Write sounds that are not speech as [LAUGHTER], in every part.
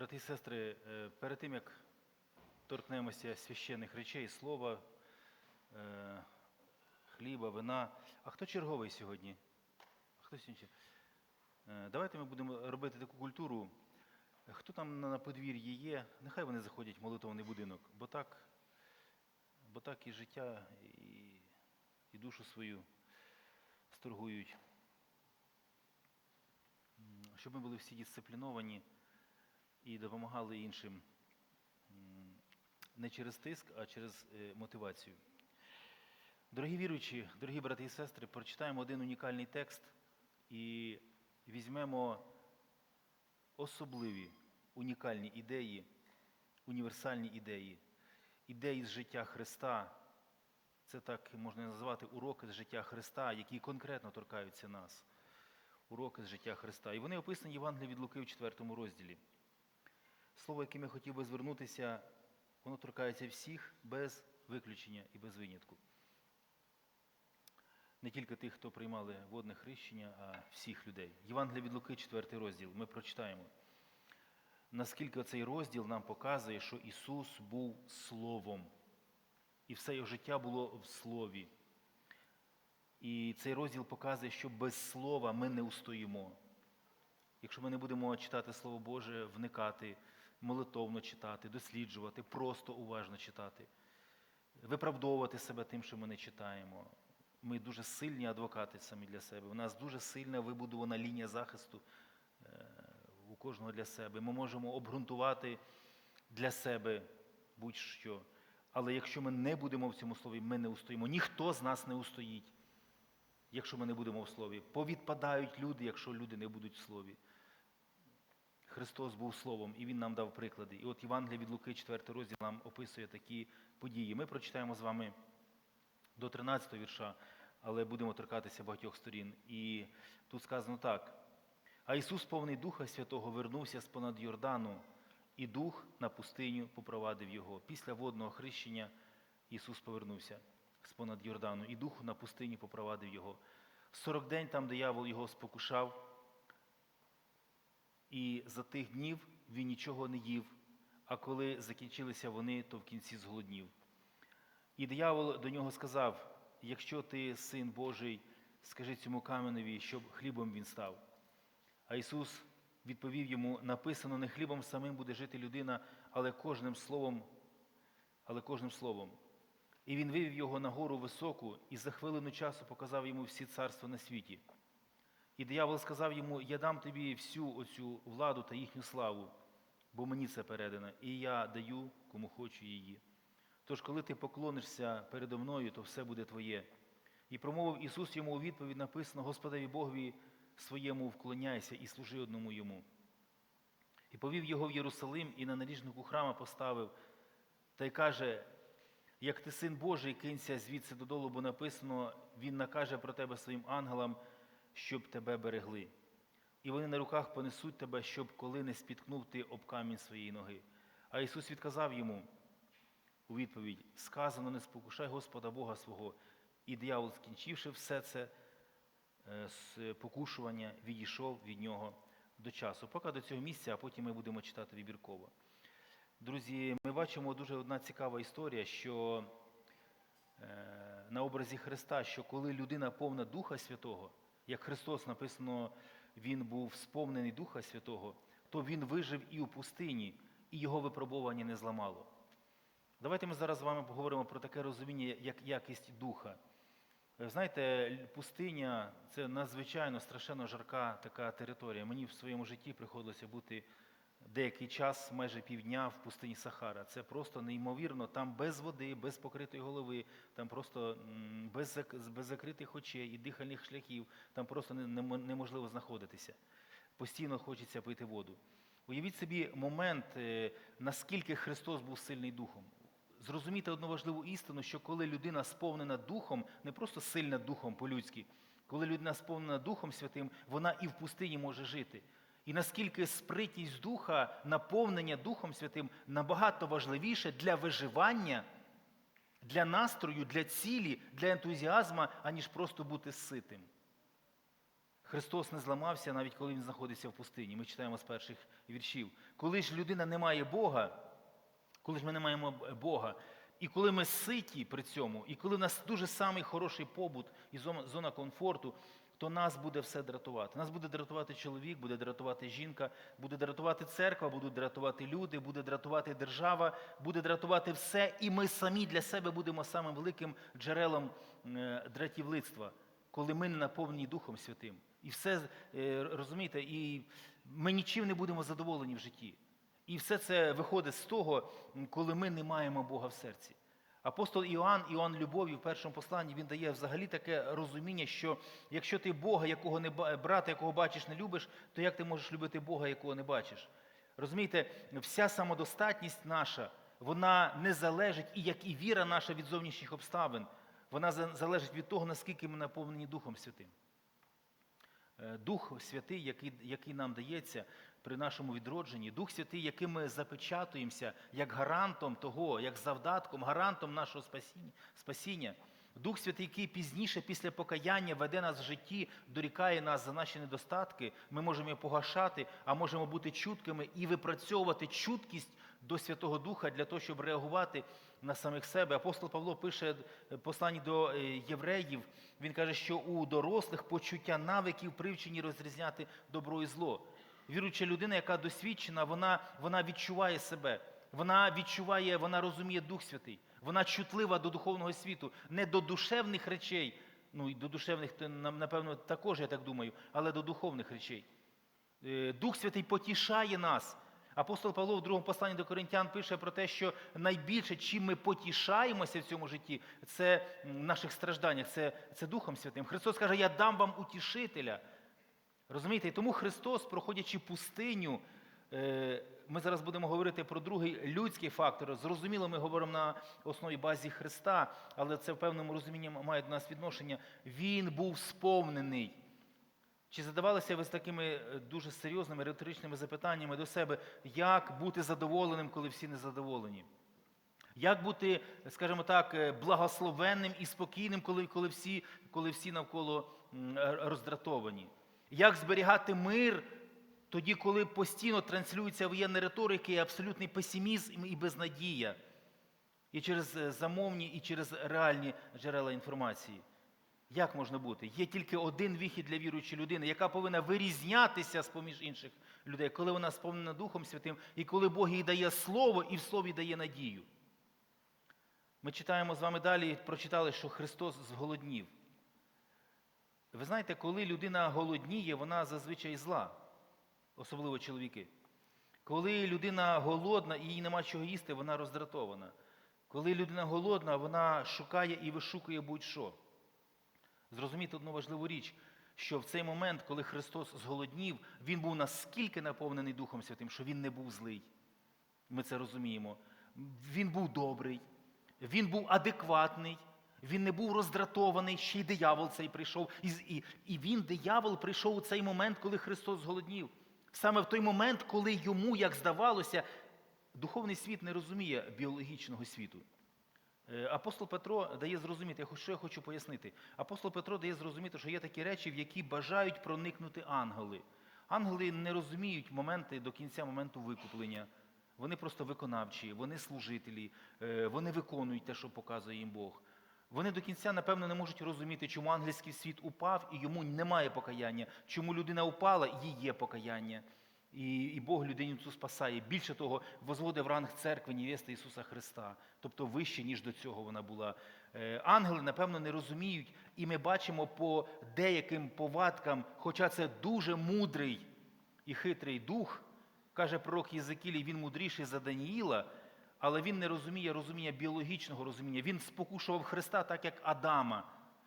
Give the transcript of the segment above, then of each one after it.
Брати і сестри, е, перед тим як торкнемося священних речей, слова, е, хліба, вина. А хто черговий сьогодні? Хто сьогодні? Е, Давайте ми будемо робити таку культуру. Хто там на подвір'ї є, нехай вони заходять в молитовний будинок, бо так, бо так і життя, і, і душу свою сторгують. Щоб ми були всі дисципліновані і допомагали іншим не через тиск, а через е, мотивацію. Дорогі віруючі, дорогі брати і сестри, прочитаємо один унікальний текст і візьмемо особливі унікальні ідеї, універсальні ідеї, ідеї з життя Христа. Це так можна назвати уроки з життя Христа, які конкретно торкаються нас. Уроки з життя Христа. І вони описані в Євангелії від Луки в 4 розділі. Слово, яким я хотів би звернутися, воно торкається всіх без виключення і без винятку. Не тільки тих, хто приймали водне хрещення, а всіх людей. Євангелія від Луки, 4 розділ, ми прочитаємо. Наскільки цей розділ нам показує, що Ісус був Словом. І все його життя було в Слові. І цей розділ показує, що без слова ми не устоїмо. Якщо ми не будемо читати Слово Боже, вникати, молитовно читати, досліджувати, просто уважно читати, виправдовувати себе тим, що ми не читаємо. Ми дуже сильні адвокати самі для себе. У нас дуже сильна вибудована лінія захисту е, у кожного для себе. Ми можемо обґрунтувати для себе будь-що. Але якщо ми не будемо в цьому слові, ми не устоїмо. Ніхто з нас не устоїть, якщо ми не будемо в слові. Повідпадають люди, якщо люди не будуть в слові. Христос був Словом, і Він нам дав приклади. І от Євангелія від Луки, 4 розділ, нам описує такі події. Ми прочитаємо з вами до 13 вірша, але будемо торкатися багатьох сторін. І тут сказано так. А Ісус, повний Духа Святого, вернувся з понад Йордану, і Дух на пустиню попровадив його. Після водного хрещення Ісус повернувся з понад Йордану, і Дух на пустині попровадив його. Сорок день там диявол його спокушав, і за тих днів він нічого не їв, а коли закінчилися вони, то в кінці зголоднів. І диявол до нього сказав: якщо ти син Божий, скажи цьому каменеві, щоб хлібом він став. А Ісус відповів йому: написано, не хлібом самим буде жити людина, але кожним словом, але кожним словом. І він вивів його на гору високу і за хвилину часу показав йому всі царства на світі. І диявол сказав йому: Я дам тобі всю оцю владу та їхню славу, бо мені це передано, і я даю, кому хочу її. Тож, коли ти поклонишся передо мною, то все буде твоє. І промовив Ісус йому у відповідь написано: Господеві Богові своєму вклоняйся і служи одному йому. І повів його в Єрусалим і на наріжнику храма поставив, та й каже: як ти син Божий, кинься звідси додолу, бо написано, Він накаже про тебе своїм ангелам, щоб тебе берегли. І вони на руках понесуть тебе, щоб коли не спіткнув ти об камінь своєї ноги. А Ісус відказав йому у відповідь: сказано, не спокушай Господа Бога свого. І диявол, скінчивши все це е, покушування, відійшов від нього до часу. Поки до цього місця, а потім ми будемо читати вибірково. Друзі, ми бачимо дуже одна цікава історія, що е, на образі Христа, що коли людина повна Духа Святого, як Христос написано, Він був сповнений Духа Святого, то Він вижив і у пустині, і його випробування не зламало. Давайте ми зараз з вами поговоримо про таке розуміння, як якість духа. Знаєте, пустиня це надзвичайно страшенно жарка така територія. Мені в своєму житті приходилося бути деякий час, майже півдня в пустині Сахара. Це просто неймовірно. Там без води, без покритої голови, там просто без, без закритих очей і дихальних шляхів, там просто неможливо знаходитися. Постійно хочеться пити воду. Уявіть собі момент, е, наскільки Христос був сильний духом. Зрозумійте одну важливу істину, що коли людина сповнена духом, не просто сильна духом по-людськи, коли людина сповнена Духом Святим, вона і в пустині може жити. І наскільки спритність духа, наповнення Духом Святим набагато важливіше для виживання, для настрою, для цілі, для ентузіазму, аніж просто бути ситим. Христос не зламався, навіть коли він знаходиться в пустині. Ми читаємо з перших віршів. Коли ж людина не має Бога, коли ж ми не маємо Бога, і коли ми ситі при цьому, і коли в нас дуже самий хороший побут і зона зона комфорту, то нас буде все дратувати. Нас буде дратувати чоловік, буде дратувати жінка, буде дратувати церква, будуть дратувати люди, буде дратувати держава, буде дратувати все, і ми самі для себе будемо самим великим джерелом е, дратівлицтва, коли ми не наповнені Духом Святим. І все е, розумієте, і ми нічим не будемо задоволені в житті. І все це виходить з того, коли ми не маємо Бога в серці. Апостол Іоанн, Іоанн Любові в першому посланні, він дає взагалі таке розуміння, що якщо ти Бога, якого не брата, якого бачиш, не любиш, то як ти можеш любити Бога, якого не бачиш? Розумієте, вся самодостатність наша, вона не залежить, і як і віра наша від зовнішніх обставин, вона залежить від того, наскільки ми наповнені Духом Святим. Е, Дух Святий, який, який нам дається при нашому відродженні, Дух Святий, яким ми запечатуємося як гарантом того, як завдатком, гарантом нашого спасіння. Дух Святий, який пізніше, після покаяння, веде нас в житті, дорікає нас за наші недостатки, ми можемо його погашати, а можемо бути чуткими і випрацьовувати чуткість до Святого Духа для того, щоб реагувати на самих себе. Апостол Павло пише в посланні до е, євреїв, він каже, що у дорослих почуття навиків привчені розрізняти добро і зло. Віруюча людина, яка досвідчена, вона, вона відчуває себе, вона відчуває, вона розуміє Дух Святий, вона чутлива до духовного світу, не до душевних речей. Ну і до душевних, напевно, також я так думаю, але до духовних речей. Е, Дух Святий потішає нас. Апостол Павло в другому посланні до Коринтян пише про те, що найбільше, чим ми потішаємося в цьому житті, це в наших стражданнях, це, це Духом Святим. Христос каже, я дам вам утішителя. Розумієте, і тому Христос, проходячи пустиню, е, ми зараз будемо говорити про другий людський фактор. Зрозуміло, ми говоримо на основі базі Христа, але це в певному розумінні має до нас відношення. Він був сповнений. Чи задавалися ви з такими е, дуже серйозними риторичними запитаннями до себе, як бути задоволеним, коли всі незадоволені? Як бути, скажімо так, е, благословенним і спокійним, коли, коли, всі, коли всі навколо роздратовані? Як зберігати мир тоді, коли постійно транслюється воєнна риторика і абсолютний песимізм і безнадія? І через е, замовні, і через реальні джерела інформації. Як можна бути? Є тільки один вихід для віруючої людини, яка повинна вирізнятися з поміж інших людей, коли вона сповнена Духом Святим, і коли Бог їй дає слово і в слові дає надію. Ми читаємо з вами далі, прочитали, що Христос зголоднів. Ви знаєте, коли людина голодніє, вона зазвичай зла, особливо чоловіки. Коли людина голодна і їй нема чого їсти, вона роздратована. Коли людина голодна, вона шукає і вишукує будь-що. Зрозумійте одну важливу річ, що в цей момент, коли Христос зголоднів, Він був наскільки наповнений Духом Святим, що Він не був злий. Ми це розуміємо. Він був добрий, він був адекватний, він не був роздратований, ще й диявол цей прийшов. І, і, і він, диявол, прийшов у цей момент, коли Христос зголоднів. Саме в той момент, коли йому, як здавалося, духовний світ не розуміє біологічного світу. Е, Апостол Петро дає зрозуміти, що я хочу пояснити. Апостол Петро дає зрозуміти, що є такі речі, в які бажають проникнути ангели. Ангели не розуміють моменти до кінця моменту викуплення. Вони просто виконавчі, вони служителі, е, вони виконують те, що показує їм Бог. Вони до кінця, напевно, не можуть розуміти, чому ангельський світ упав і йому немає покаяння, чому людина упала, їй є покаяння. І, і Бог людині цю спасає. Більше того, возводить в ранг церкви невести Ісуса Христа, тобто вище, ніж до цього вона була. Е, Ангели, напевно, не розуміють, і ми бачимо по деяким повадкам, хоча це дуже мудрий і хитрий дух, каже пророк Єзекілій, він мудріший за Даніїла, але він не розуміє розуміння біологічного розуміння. Він спокушував Христа так, як Адама.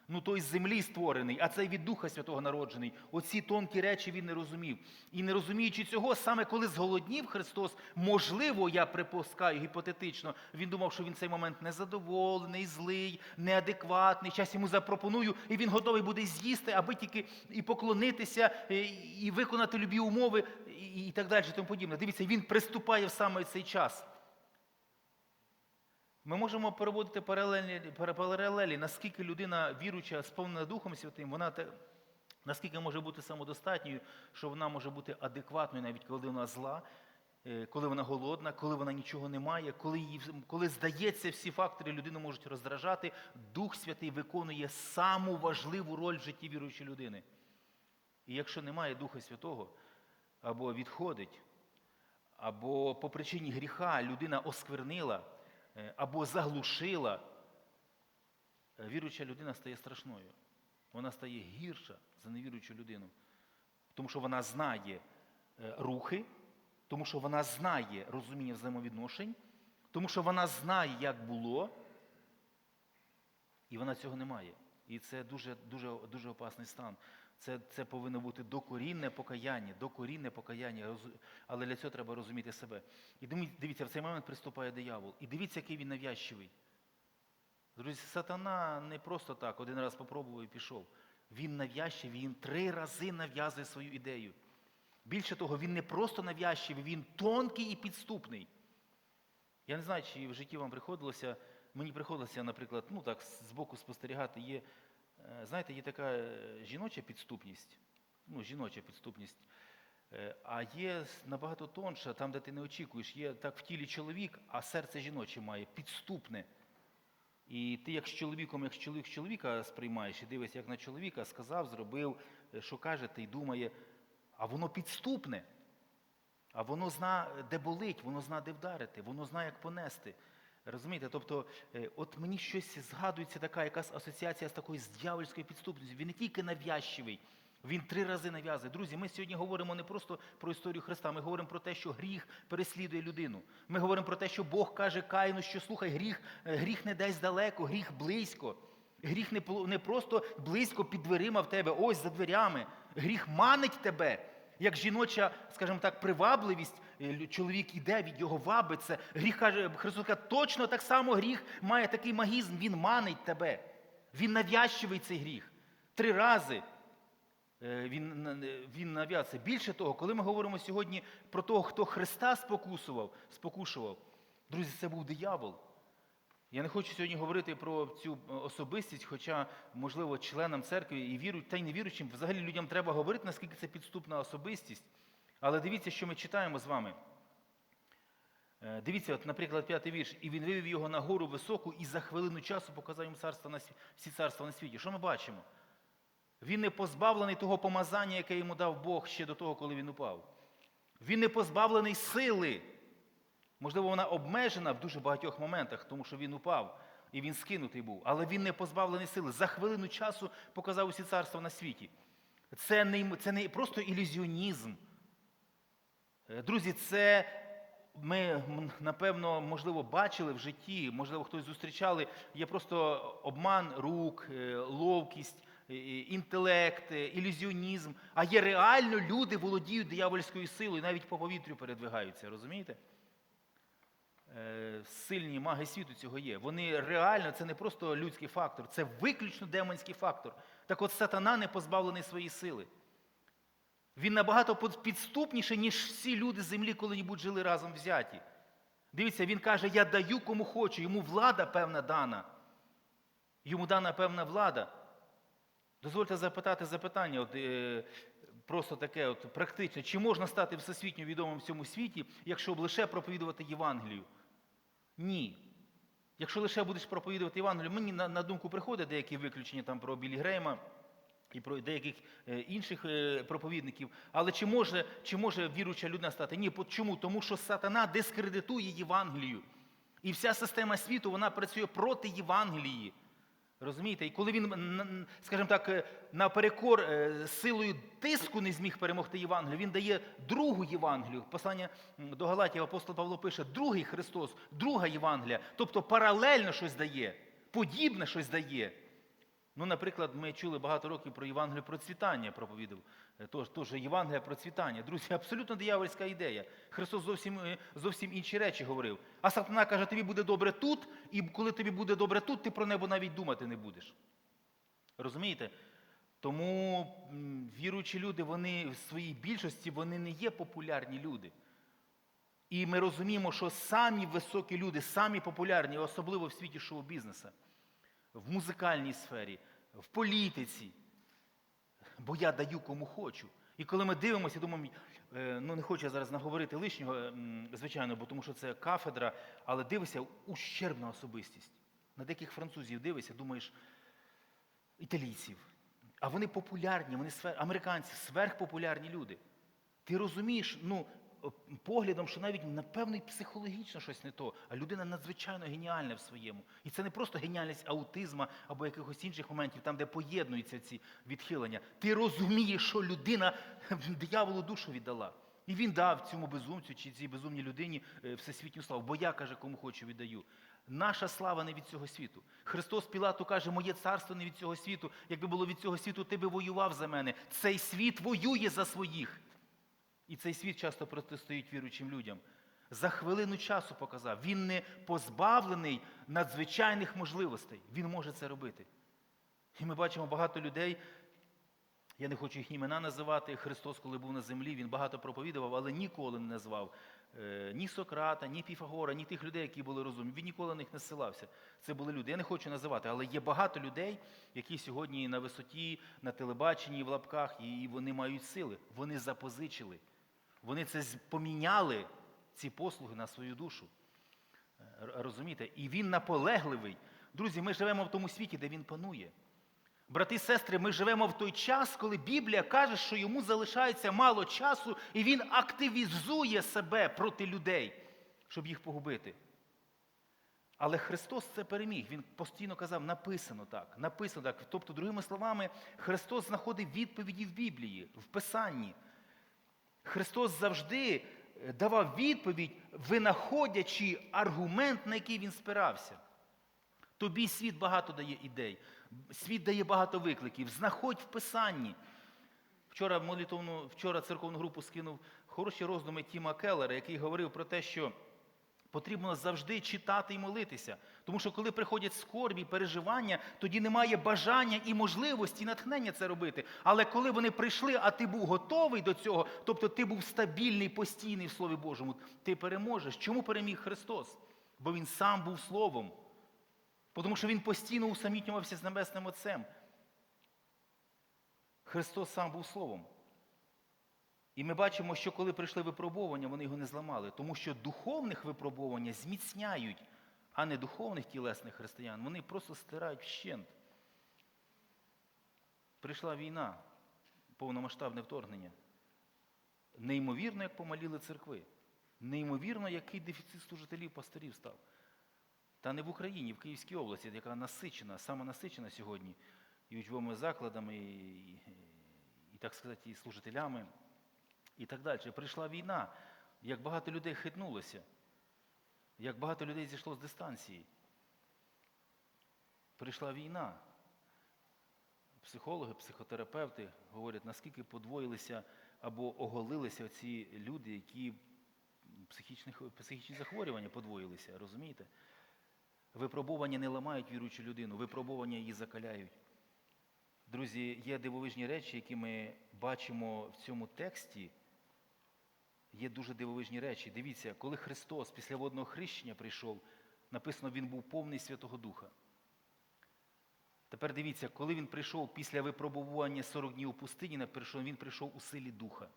Ну той з землі створений, а цей від Духа Святого народжений. Оці тонкі речі він не розумів. І не розуміючи цього, саме коли зголоднів Христос, можливо, я припускаю гіпотетично, він думав, що він цей момент незадоволений, злий, неадекватний. Час йому запропоную, і він готовий буде з'їсти, аби тільки і поклонитися, і, виконати любі умови, і так далі, тому подібне. Дивіться, він приступає в саме цей час. Ми можемо переводити паралелі, паралелі, наскільки людина віруюча, сповнена Духом Святим, вона те- Наскільки може бути самодостатньою, що вона може бути адекватною, навіть коли вона зла, е, коли вона голодна, коли вона нічого не має, коли, їй, коли здається, всі фактори людину можуть роздражати, Дух Святий виконує саму важливу роль в житті віруючої людини. І якщо немає Духа Святого, або відходить, або по причині гріха людина осквернила, або заглушила, е, віруюча людина стає страшною. Вона стає гірша за невіруючу людину. Тому що вона знає е, рухи, тому що вона знає розуміння взаємовідношень, тому що вона знає, як було, і вона цього не має. І це дуже, дуже, дуже опасний стан. Це, це повинно бути докорінне покаяння, докорінне покаяння, але для цього треба розуміти себе. І дивіться, в цей момент приступає диявол. І дивіться, який він навязчивий. Друзі, сатана не просто так, один раз попробував і пішов. Він нав'язчивий, він три рази нав'язує свою ідею. Більше того, він не просто нав'язчивий, він тонкий і підступний. Я не знаю, чи в житті вам приходилося, мені приходилося, наприклад, ну так, з боку спостерігати, є, знаєте, є така е, жіноча підступність, ну, жіноча підступність, Е, а є набагато тонша, там, де ти не очікуєш, є так в тілі чоловік, а серце жіноче має, підступне. І ти як з чоловіком, як чоловік чоловіка сприймаєш і дивишся, як на чоловіка сказав, зробив, е, що каже, ти й думає, а воно підступне. А воно зна, де болить, воно зна, де вдарити, воно знає, як понести. Розумієте? Тобто, е, от мені щось згадується така якась асоціація з такою з дьявольською підступністю. Він не тільки нав'язчивий, він три рази нав'язує. Друзі, ми сьогодні говоримо не просто про історію Христа, ми говоримо про те, що гріх переслідує людину. Ми говоримо про те, що Бог каже Каїну, що слухай, гріх, е, гріх не десь далеко, гріх близько. Гріх не, не просто близько під дверима в тебе, ось за дверями. Гріх манить тебе. Як жіноча, скажімо так, привабливість, чоловік іде, від його вабиться. Гріх каже, Христос каже, точно так само гріх має такий магізм, він манить тебе. Він нав'язчивий цей гріх. Три рази е, він, е, він нав'язує. Більше того, коли ми говоримо сьогодні про того, хто Христа спокусував, спокушував, друзі, це був диявол. Я не хочу сьогодні говорити про цю е, особистість, хоча, можливо, членам церкви і вірують, та й невіруючим, взагалі людям треба говорити, наскільки це підступна особистість. Але дивіться, що ми читаємо з вами. Е, Дивіться, от, наприклад, п'ятий вірш. І він вивів його на гору високу і за хвилину часу показав йому царство на сві- всі царства на світі. Що ми бачимо? Він не позбавлений того помазання, яке йому дав Бог ще до того, коли він упав. Він не позбавлений сили. Можливо, вона обмежена в дуже багатьох моментах, тому що він упав і він скинутий був. Але він не позбавлений сили. За хвилину часу показав усі царства на світі. Це не, це не просто ілюзіонізм. Е, Друзі, це ми, напевно, можливо, бачили в житті, можливо, хтось зустрічали. Є просто обман рук, е, ловкість, е, інтелект, ілюзіонізм. А є реально люди володіють диявольською силою, навіть по повітрю передвигаються, розумієте? Сильні маги світу цього є. Вони реально, це не просто людський фактор, це виключно демонський фактор. Так от сатана не позбавлений своєї сили. Він набагато підступніший, ніж всі люди землі коли-небудь жили разом взяті. Дивіться, він каже, я даю кому хочу, йому влада певна дана. Йому дана певна влада. Дозвольте запитати запитання, от, е, просто таке от, практичне. Чи можна стати всесвітньо відомим в цьому світі, якщо лише проповідувати Євангелію? Ні. Якщо лише будеш проповідувати Євангелію, мені на, на думку приходять деякі виключення там про Білі Грейма і про деяких е, інших е, проповідників. Але чи може, чи може віруюча людина стати? Ні. Чому? Тому що сатана дискредитує Євангелію. І вся система світу вона працює проти Євангелії. Розумієте? І коли він, скажімо так, е, наперекор силою тиску не зміг перемогти Євангелію, він дає другу Євангелію. Послання до Галатів апостол Павло пише, другий Христос, друга Євангелія. Тобто паралельно щось дає, подібне щось дає. Ну, наприклад, ми чули багато років про Євангелію процвітання, проповідав. Е, Тож, тож Євангелія процвітання. Друзі, абсолютно диявольська ідея. Христос зовсім, е, зовсім інші речі говорив. А сатана каже, тобі буде добре тут, і коли тобі буде добре тут, ти про небо навіть думати не будеш. Розумієте? Тому віруючі люди, вони в своїй більшості вони не є популярні люди. І ми розуміємо, що самі високі люди, самі популярні, особливо в світі шоу-бізнесу, в музикальній сфері, в політиці, бо я даю кому хочу. І коли ми дивимося, думаємо, е, ну не хочу я зараз наговорити лишнього, звичайно, бо тому що це кафедра, але дивишся ущербна особистість. На деяких французів дивишся, думаєш, італійців. А вони популярні, вони свер... американці, сверхпопулярні люди. Ти розумієш, ну, поглядом, що навіть напевно і психологічно щось не то, а людина надзвичайно геніальна в своєму. І це не просто геніальність аутизма або якихось інших моментів, там, де поєднуються ці відхилення. Ти розумієш, що людина [LAUGHS] дияволу душу віддала. І він дав цьому безумцю чи цій безумній людині е, всесвітню славу. Бо я, каже, кому хочу віддаю. Наша слава не від цього світу. Христос Пілату каже, моє царство не від цього світу. Якби було від цього світу, ти би воював за мене. Цей світ воює за своїх. І цей світ часто протистоїть віруючим людям. За хвилину часу показав, він не позбавлений надзвичайних можливостей. Він може це робити. І ми бачимо багато людей. Я не хочу їх імена називати. Христос, коли був на землі, він багато проповідував, але ніколи не назвав е, ні Сократа, ні Піфагора, ні тих людей, які були розумні. Він ніколи на них не ссилався. Це були люди. Я не хочу називати, але є багато людей, які сьогодні на висоті, на телебаченні, в лапках, і вони мають сили. Вони запозичили. Вони це поміняли, ці послуги на свою душу. Е, Розумієте? І він наполегливий. Друзі, ми живемо в тому світі, де він панує. Брати і сестри, ми живемо в той час, коли Біблія каже, що йому залишається мало часу, і він активізує себе проти людей, щоб їх погубити. Але Христос це переміг. Він постійно казав, написано так, написано так. Тобто, другими словами, Христос знаходив відповіді в Біблії, в Писанні. Христос завжди е, давав відповідь, винаходячи аргумент, на який він спирався. Тобі світ багато дає ідей, світ дає багато викликів. Знаходь в Писанні. Вчора молитовну, вчора церковну групу скинув хороші роздуми Тіма Келлера, який говорив про те, що потрібно завжди читати і молитися. Тому що коли приходять скорбі, переживання, тоді немає бажання і можливості, і натхнення це робити. Але коли вони прийшли, а ти був готовий до цього, тобто ти був стабільний, постійний в Слові Божому, ти переможеш. Чому переміг Христос? Бо Він сам був Словом. Тому що Він постійно усамітнювався з Небесним Отцем. Христос сам був Словом. І ми бачимо, що коли прийшли випробування, вони його не зламали, тому що духовних випробування зміцняють, а не духовних тілесних християн. Вони просто стирають вщент. Прийшла війна, повномасштабне вторгнення. Неймовірно, як помаліли церкви. Неймовірно, який дефіцит служителів пасторів став. Та не в Україні, в Київській області, яка насичена, саме насичена сьогодні і учбовими закладами, і, і, і так сказати, і служителями, і так далі. Прийшла війна, як багато людей хитнулося, як багато людей зійшло з дистанції. Прийшла війна. Психологи, психотерапевти говорять, наскільки подвоїлися або оголилися ці люди, які психічні захворювання подвоїлися, розумієте? Випробування не ламають віруючу людину, випробування її закаляють. Друзі, є дивовижні речі, які ми бачимо в цьому тексті. Є дуже дивовижні речі. Дивіться, коли Христос після водного хрещення прийшов, написано, Він був повний Святого Духа. Тепер дивіться, коли він прийшов після випробування 40 днів у пустині, він прийшов у силі Духа.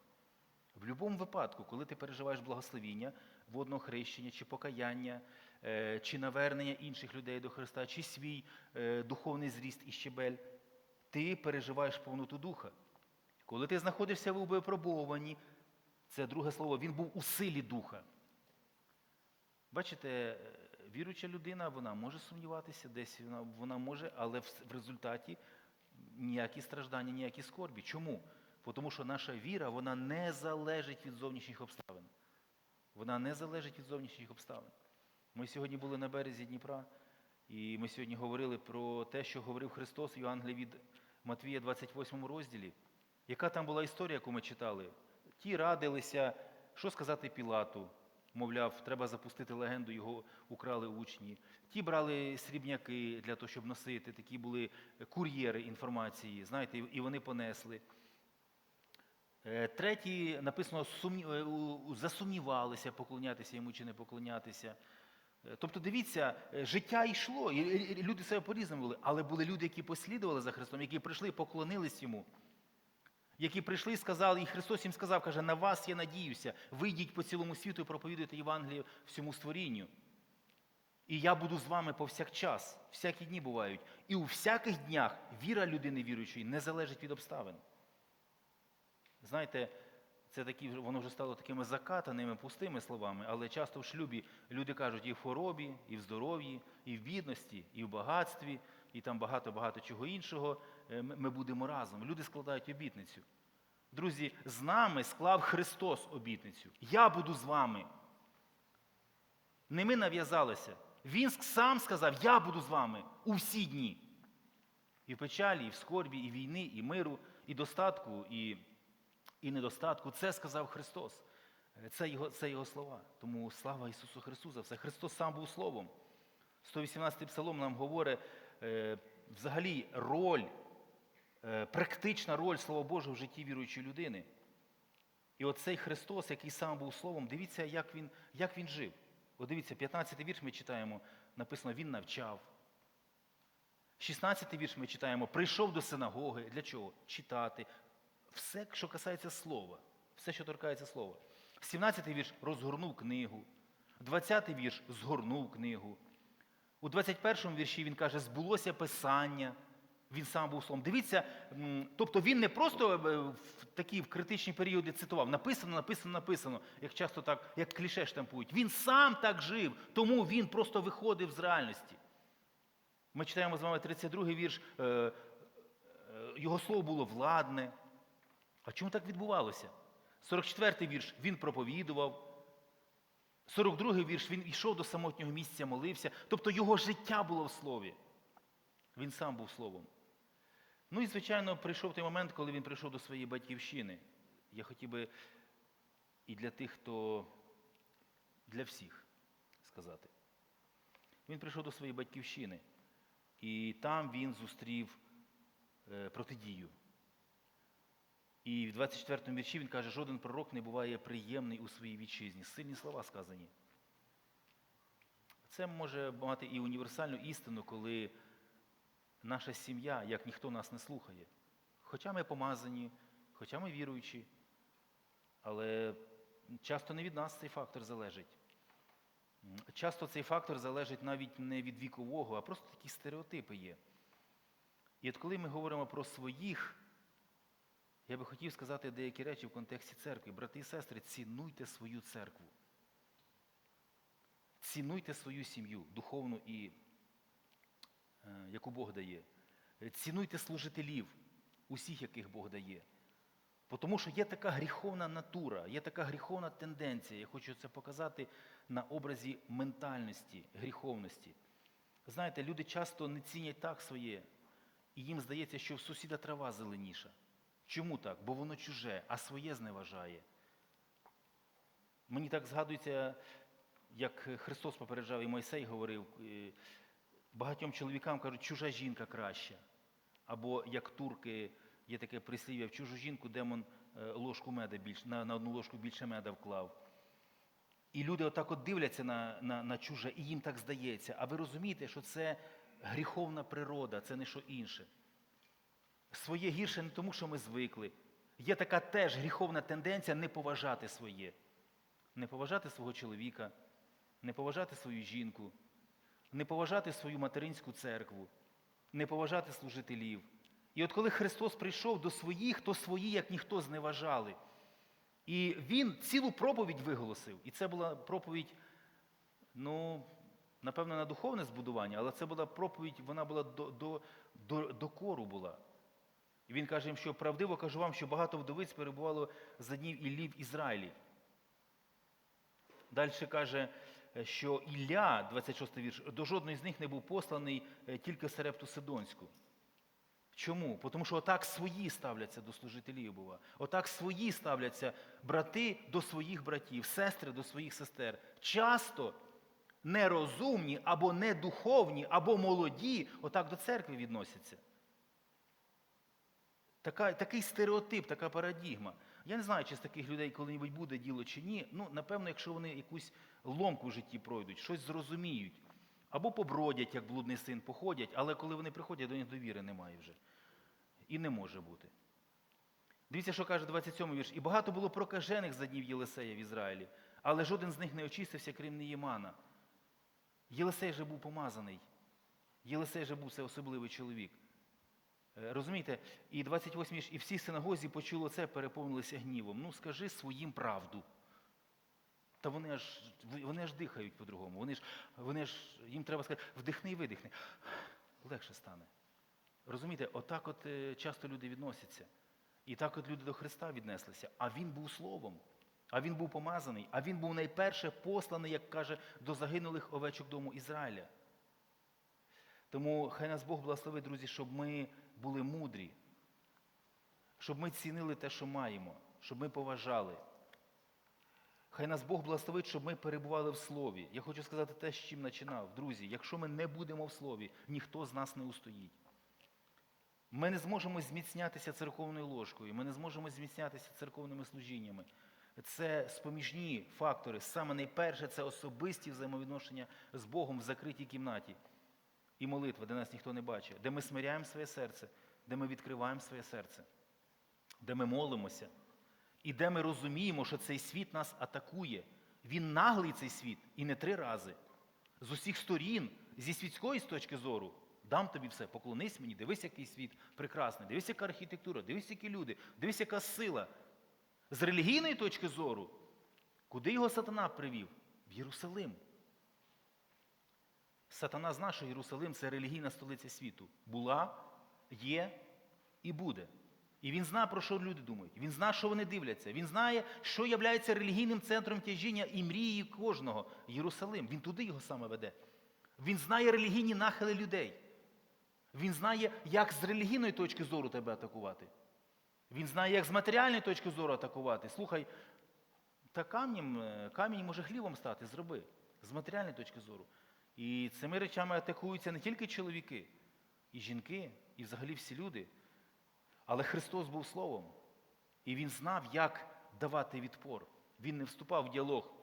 В будь-якому випадку, коли ти переживаєш благословіння, водного хрещення, чи покаяння, е, чи навернення інших людей до Христа, чи свій е, духовний зріст і щебель, ти переживаєш повноту духа. Коли ти знаходишся в випробуванні, це друге слово, він був у силі духа. Бачите, е, віруюча людина, вона може сумніватися, десь вона, вона може, але в, в результаті ніякі страждання, ніякі скорбі. Чому? Тому що наша віра, вона не залежить від зовнішніх обставин. Вона не залежить від зовнішніх обставин. Ми сьогодні були на березі Дніпра, і ми сьогодні говорили про те, що говорив Христос в Євангелії від Матвія 28 розділі. Яка там була історія, яку ми читали? Ті радилися, що сказати Пілату. Мовляв, треба запустити легенду, його украли учні. Ті брали срібняки для того, щоб носити, такі були кур'єри інформації, знаєте, і вони понесли. Е, Треті, написано, е, засумнівалися, поклонятися йому чи не поклонятися. Е, Тобто, дивіться, життя йшло, і люди себе по-різному але були люди, які послідували за Христом, які прийшли поклонились йому. Які прийшли і сказали, і Христос їм сказав, каже, на вас я надіюся, вийдіть по цілому світу і проповідуйте Євангеліє всьому створінню. І я буду з вами повсякчас, всякі дні бувають. І у всяких днях віра людини віруючої не залежить від обставин. Знаєте, це такі, воно вже стало такими закатаними, пустими словами, але часто в шлюбі люди кажуть і в хворобі, і в здоров'ї, і в бідності, і в багатстві, і там багато-багато чого іншого. е, Ми будемо разом. Люди складають обітницю. Друзі, з нами склав Христос обітницю. Я буду з вами. Не ми нав'язалися. Він сам сказав, я буду з вами у всі дні. І в печалі, і в скорбі, і війни, і миру, і достатку, і, і недостатку. Це сказав Христос. Е, Це його, це його слова. Тому слава Ісусу Христу за все. Христос сам був Словом. 118-й псалом нам говорить взагалі роль, е, практична роль Слова Божого в житті віруючої людини. І оцей Христос, який сам був Словом, дивіться, як він, як він жив. От дивіться, 15-й вірш ми читаємо, написано, він навчав. 16-й вірш ми читаємо, прийшов до синагоги. Для чого? Читати. Все, що касається слова, все, що торкається слова. 17-й вірш розгорнув книгу. 20-й вірш згорнув книгу. У 21-му вірші він каже, збулося писання. Він сам був словом. Дивіться, тобто він не просто е, в такі в критичні періоди цитував. Написано, написано, написано, як часто так, як кліше штампують. Він сам так жив, тому він просто виходив з реальності. Ми читаємо з вами 32-й вірш. е, е, Його слово було владне. А чому так відбувалося? 44-й вірш він проповідував. 42-й вірш він йшов до самотнього місця, молився. Тобто його життя було в слові. Він сам був словом. Ну і, звичайно, прийшов той момент, коли він прийшов до своєї батьківщини. Я хотів би і для тих, хто для всіх сказати. Він прийшов до своєї батьківщини, і там він зустрів е, протидію. І в 24-му вірші він каже, жоден пророк не буває приємний у своїй вітчизні. Сильні слова сказані. Це може мати і універсальну істину, коли наша сім'я, як ніхто нас не слухає. Хоча ми помазані, хоча ми віруючі, але часто не від нас цей фактор залежить. Часто цей фактор залежить навіть не від вікового, а просто такі стереотипи є. І от коли ми говоримо про своїх, я би хотів сказати деякі речі в контексті церкви. Брати і сестри, цінуйте свою церкву. Цінуйте свою сім'ю, духовну і е, яку Бог дає. Цінуйте служителів, усіх, яких Бог дає. Тому що є така гріховна натура, є така гріховна тенденція. Я хочу це показати на образі ментальності, гріховності. Знаєте, люди часто не цінять так своє, і їм здається, що в сусіда трава зеленіша. Чому так? Бо воно чуже, а своє зневажає. Мені так згадується, як Христос попереджав і Мойсей говорив, е, багатьом чоловікам кажуть, чужа жінка краща. Або як турки, є таке прислів'я, в чужу жінку демон е, ложку меда більш, на, на одну ложку більше меда вклав. І люди отак от дивляться на, на, на чуже, і їм так здається. А ви розумієте, що це гріховна природа, це не що інше. Своє гірше не тому, що ми звикли. Є така теж гріховна тенденція не поважати своє, не поважати свого чоловіка, не поважати свою жінку, не поважати свою материнську церкву, не поважати служителів. І от коли Христос прийшов до своїх, то свої, як ніхто, зневажали. І Він цілу проповідь виголосив. І це була проповідь, ну, напевно, на духовне збудування, але це була проповідь, вона була до, до, до, до кору була. І він каже їм, що правдиво кажу вам, що багато вдовиць перебувало за днів Іллі в Ізраїлі. Далі каже, е, що Ілля, 26 вірш, до жодної з них не був посланий е, тільки в Сарепту Сидонську. Чому? Тому що отак свої ставляться до служителів бува. Отак свої ставляться брати до своїх братів, сестри до своїх сестер. Часто нерозумні або недуховні, або молоді, отак до церкви відносяться. Така, такий стереотип, така парадігма. Я не знаю, чи з таких людей коли-небудь буде діло чи ні. Ну, напевно, якщо вони якусь ломку в житті пройдуть, щось зрозуміють. Або побродять, як блудний син, походять, але коли вони приходять, до них довіри немає вже. І не може бути. Дивіться, що каже 27 вірш. І багато було прокажених за днів Єлисея в Ізраїлі, але жоден з них не очистився, крім Неємана. Єлисей же був помазаний. Єлисей же був це особливий чоловік. Е, Розумієте? І 28 вірш. І всі синагозі почуло це, переповнилися гнівом. Ну, скажи своїм правду. Та вони аж, вони аж дихають по-другому. Вони ж, вони ж, їм треба сказати, вдихни і видихни. Легше стане. Розумієте, отак от е, часто люди відносяться. І так от люди до Христа віднеслися. А Він був Словом, а Він був помазаний, а Він був найперше посланий, як каже, до загинулих овечок дому Ізраїля. Тому хай нас Бог благословить, друзі, щоб ми були мудрі, щоб ми цінили те, що маємо, щоб ми поважали. Хай нас Бог благословить, щоб ми перебували в Слові. Я хочу сказати те, з чим починав. Друзі, якщо ми не будемо в Слові, ніхто з нас не устоїть. Ми не зможемо зміцнятися церковною ложкою, ми не зможемо зміцнятися церковними служіннями. Це споміжні фактори. Саме найперше це особисті взаємовідношення з Богом в закритій кімнаті. І молитва, де нас ніхто не бачить, де ми смиряємо своє серце, де ми відкриваємо своє серце, де ми молимося, і де ми розуміємо, що цей світ нас атакує. Він наглий цей світ, і не три рази. З усіх сторін, зі світської точки зору, дам тобі все, поклонись мені, дивись, який світ прекрасний, дивись, яка архітектура, дивись, які люди, дивись, яка сила. З релігійної точки зору, куди його сатана привів? В Єрусалим. Сатана знає, що Єрусалим це релігійна столиця світу. Була, є і буде. І він знає, про що люди думають. Він знає, що вони дивляться. Він знає, що є релігійним центром тяжіння і мрії кожного. Єрусалим. Він туди його саме веде. Він знає релігійні нахили людей. Він знає, як з релігійної точки зору тебе атакувати. Він знає, як з матеріальної точки зору атакувати. Слухай, та камнем, е, камінь може хлівом стати, зроби. З матеріальної точки зору. І цими речами атакуються не тільки чоловіки, і жінки, і взагалі всі люди. Але Христос був Словом. І Він знав, як давати відпор. Він не вступав в діалог.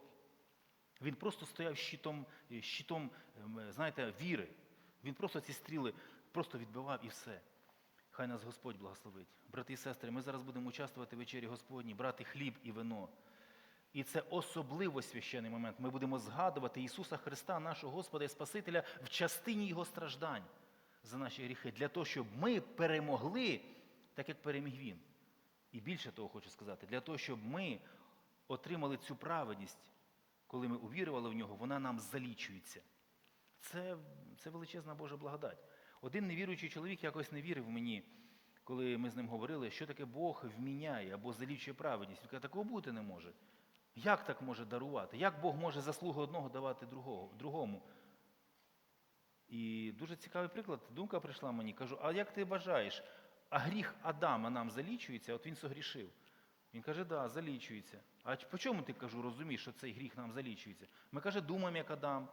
Він просто стояв щитом, е, щитом ем, знаєте, віри. Він просто ці стріли просто відбивав і все. Хай нас Господь благословить. Брати і сестри, ми зараз будемо участвувати в вечері Господній, брати хліб і вино. І це особливо священний момент. Ми будемо згадувати Ісуса Христа, нашого Господа і Спасителя, в частині Його страждань за наші гріхи, для того, щоб ми перемогли, так як переміг Він. І більше того хочу сказати, для того, щоб ми отримали цю праведність, коли ми увірували в нього, вона нам залічується. Це, це величезна Божа благодать. Один невіруючий чоловік якось не вірив мені, коли ми з ним говорили, що таке Бог вміняє або залічує праведність. Він каже, такого бути не може. Як так може дарувати? Як Бог може заслуги одного давати другого, другому? І дуже цікавий приклад. Думка прийшла мені, кажу, а як ти бажаєш? А гріх Адама нам залічується, от він согрішив. Він каже, да, залічується. А по чому ти кажу, розумієш, що цей гріх нам залічується? Ми каже, думаємо, як Адам.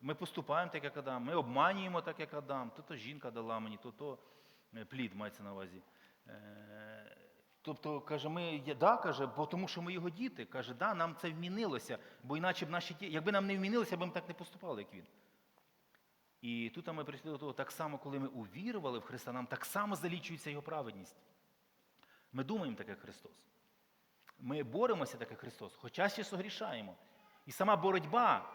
Ми поступаємо так, як Адам, ми обманюємо так, як Адам. То то жінка дала мені, то то е, плід мається на увазі. Тобто, каже, ми є- да, каже, бо тому що ми його діти. Каже, да, нам це вмінилося, бо іначе б наші діти, якби нам не вмінилося, б так не поступали, як він. І тут ми прийшли до того, так само, коли ми увірували в Христа, нам так само залічується його праведність. Ми думаємо так, як Христос. Ми боремося так, як Христос, хоча ще согрішаємо. І сама боротьба,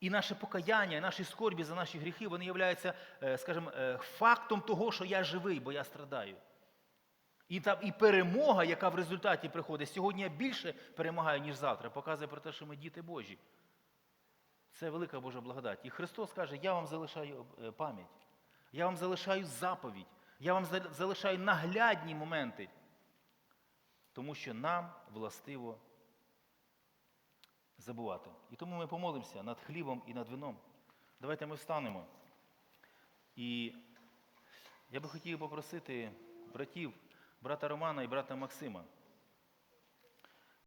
і наше покаяння, і наші скорбі за наші гріхи, вони являються, е, скажімо, е, фактом того, що я живий, бо я страдаю. І, та, і перемога, яка в результаті приходить, сьогодні я більше перемагаю, ніж завтра, показує про те, що ми діти Божі. Це велика Божа благодать. І Христос каже, я вам залишаю е, пам'ять, я вам залишаю заповідь, я вам залишаю наглядні моменти. Тому що нам властиво забувати. І тому ми помолимося над хлібом і над вином. Давайте ми встанемо. І я би хотів попросити братів, брата Романа і брата Максима.